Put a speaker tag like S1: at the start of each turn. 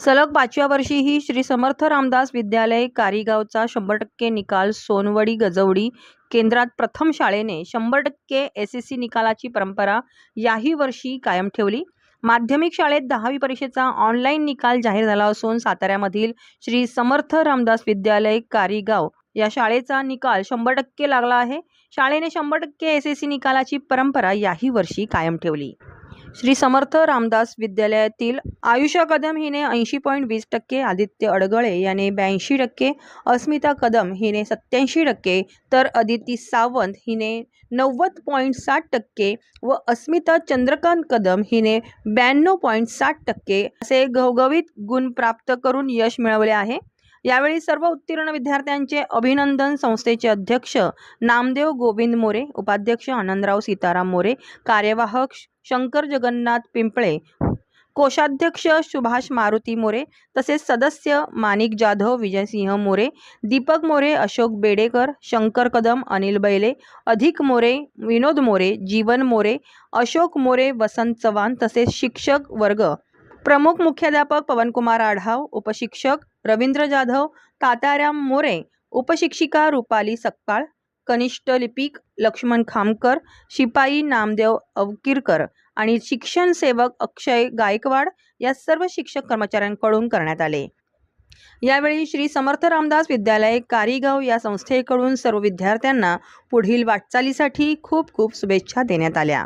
S1: सलग पाचव्या वर्षीही श्री समर्थ रामदास विद्यालय कारीगावचा शंभर टक्के निकाल सोनवडी गजवडी केंद्रात प्रथम शाळेने शंभर टक्के एस एस सी निकालाची परंपरा याही वर्षी कायम ठेवली. माध्यमिक शाळेत दहावी परीक्षेचा ऑनलाईन निकाल जाहीर झाला असून साताऱ्यामधील श्री समर्थ रामदास विद्यालय कारीगाव या शाळेचा निकाल शंभर टक्के लागला आहे. शाळेने शंभर टक्के एस एस सी निकालाची परंपरा याही वर्षी कायम ठेवली. श्री समर्थ रामदास विद्यालयातील आयुषा कदम हिने ऐंशी पॉईंट वीस टक्के आदित्य अडगळे याने ब्याऐंशी टक्के अस्मिता कदम हिने सत्याऐंशी टक्के तर अदिती सावंत हिने नव्वद पॉईंट साठ टक्के व अस्मिता चंद्रकांत कदम हिने ब्याण्णव पॉईंट साठ टक्के असे घवघवीत गुण प्राप्त करून यश मिळवले आहे. यावेळी सर्व उत्तीर्ण विद्यार्थ्यांचे अभिनंदन संस्थेचे अध्यक्ष नामदेव गोविंद मोरे उपाध्यक्ष आनंदराव सीताराम मोरे कार्यवाहक शंकर जगन्नाथ पिंपळे कोषाध्यक्ष सुभाष मारुती मोरे तसेच सदस्य माणिक जाधव विजयसिंह मोरे दीपक मोरे अशोक बेडेकर शंकर कदम अनिल बैले अधिक मोरे विनोद मोरे जीवन मोरे अशोक मोरे वसंत चव्हाण तसेच शिक्षक वर्ग. प्रमुख मुख्याध्यापक पवनकुमार आढाव उपशिक्षक रवींद्र जाधव तात्याराम मोरे उपशिक्षिका रुपाली सक्काळ कनिष्ठ लिपिक लक्ष्मण खामकर शिपाई नामदेव अवकिरकर आणि शिक्षण सेवक अक्षय गायकवाड या सर्व शिक्षक कर्मचाऱ्यांकडून करण्यात आले. यावेळी श्री समर्थ रामदास विद्यालय कारीगाव या संस्थेकडून सर्व विद्यार्थ्यांना पुढील वाटचालीसाठी खूप खूप शुभेच्छा देण्यात आल्या.